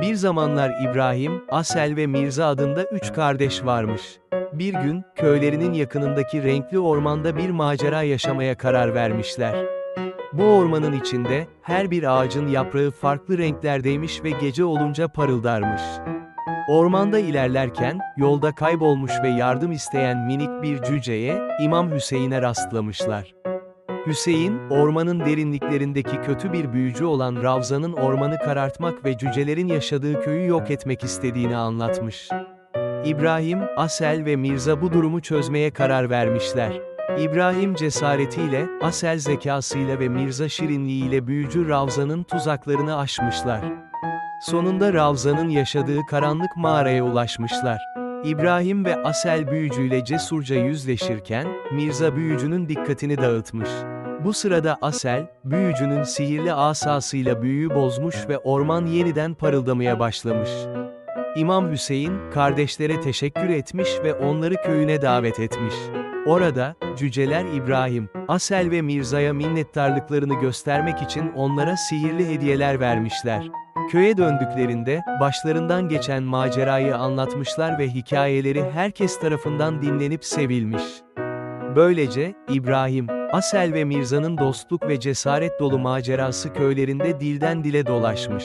Bir zamanlar İbrahim, Asel ve Mirza adında üç kardeş varmış. Bir gün, köylerinin yakınındaki renkli ormanda bir macera yaşamaya karar vermişler. Bu ormanın içinde, her bir ağacın yaprağı farklı renklerdeymiş ve gece olunca parıldarmış. Ormanda ilerlerken, yolda kaybolmuş ve yardım isteyen minik bir cüceye, İmam Hüseyin'e rastlamışlar. Hüseyin, ormanın derinliklerindeki kötü bir büyücü olan Ravza'nın ormanı karartmak ve cücelerin yaşadığı köyü yok etmek istediğini anlatmış. İbrahim, Asel ve Mirza bu durumu çözmeye karar vermişler. İbrahim cesaretiyle, Asel zekasıyla ve Mirza şirinliğiyle büyücü Ravza'nın tuzaklarını aşmışlar. Sonunda Ravza'nın yaşadığı karanlık mağaraya ulaşmışlar. İbrahim ve Asel büyücüyle cesurca yüzleşirken, Mirza büyücünün dikkatini dağıtmış. Bu sırada Asel, büyücünün sihirli asasıyla büyüyü bozmuş ve orman yeniden parıldamaya başlamış. İmam Hüseyin, kardeşlere teşekkür etmiş ve onları köyüne davet etmiş. Orada, cüceler İbrahim, Asel ve Mirza'ya minnettarlıklarını göstermek için onlara sihirli hediyeler vermişler. Köye döndüklerinde, başlarından geçen macerayı anlatmışlar ve hikayeleri herkes tarafından dinlenip sevilmiş. Böylece, İbrahim, Asel ve Mirza'nın dostluk ve cesaret dolu macerası köylerinde dilden dile dolaşmış.